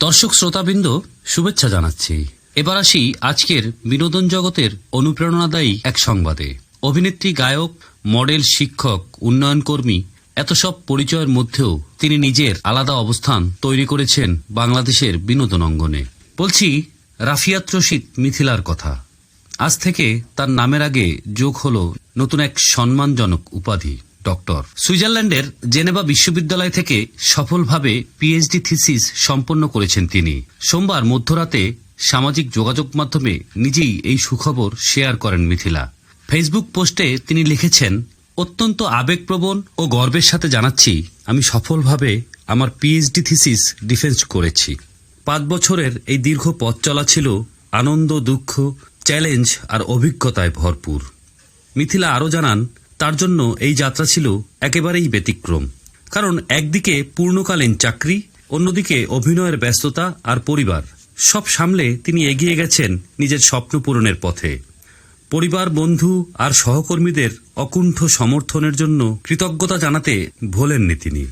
দর্শক শ্রোতাবৃন্দ, শুভেচ্ছা জানাচ্ছি। এবার আসি আজকের বিনোদন জগতের অনুপ্রেরণাদায়ী এক সংবাদে। অভিনেত্রী, গায়ক, মডেল, শিক্ষক উন্নয়ন কর্মী এত সব পরিচয়ের মধ্যেও তিনি নিজের আলাদা অবস্থান তৈরি করেছেন বাংলাদেশের বিনোদন অঙ্গনে। বলছি, রাফিয়াত রশিদ মিথিলার কথা। আজ থেকে তার নামের আগে যোগ হল নতুন এক সম্মানজনক উপাধি। ডক্টর। সুইজারল্যান্ডের জেনেভা বিশ্ববিদ্যালয় থেকে সফলভাবে পিএইচডি থিসিস সম্পন্ন করেছেন তিনি। সোমবার মধ্যরাতে সামাজিক যোগাযোগ মাধ্যমে নিজেই এই সুখবর শেয়ার করেন মিথিলা। ফেসবুক পোস্টে তিনি লিখেছেন, অত্যন্ত আবেগপ্রবণ ও গর্বের সাথে জানাচ্ছি, আমি সফলভাবে আমার পিএইচডি থিসিস ডিফেন্স করেছি। পাঁচ বছরের এই দীর্ঘ পথ চলা ছিল আনন্দ, দুঃখ, চ্যালেঞ্জ আর অভিজ্ঞতায় ভরপুর। মিথিলা আরও জানান তার জন্য এই যাত্রা ছিল একেবারেই ব্যতিক্রম। কারণ একদিকে পূর্ণকালীন চাকরি, অন্যদিকে অভিনয়ের ব্যস্ততা আর পরিবার। সব সামলে তিনি এগিয়ে গেছেন নিজের স্বপ্ন পূরণের পথে। পরিবার, বন্ধু আর সহকর্মীদের অকুণ্ঠ সমর্থনের জন্য কৃতজ্ঞতা জানাতে ভোলেননি তিনি।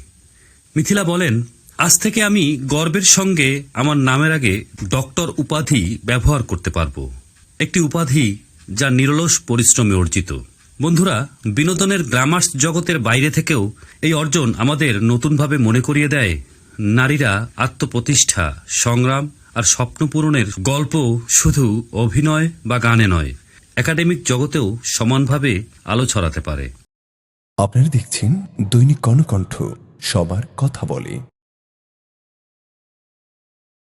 মিথিলা বলেন, আজ থেকে আমি গর্বের সঙ্গে আমার নামের আগে ডক্টর উপাধি ব্যবহার করতে পারব। একটি উপাধি যা নিরলস পরিশ্রমে অর্জিত। বন্ধুরা, বিনোদনের গ্রামার্স জগতের বাইরে থেকেও এই অর্জন আমাদের নতুনভাবে মনে করিয়ে দেয় নারীরা আত্মপ্রতিষ্ঠা, সংগ্রাম আর স্বপ্ন পূরণের গল্প শুধু অভিনয় বা গানে নয়, একাডেমিক জগতেও সমানভাবে আলো ছড়াতে পারে। আপনারা দেখছেন দৈনিক কর্ণকণ্ঠ, সবার কথা বলে।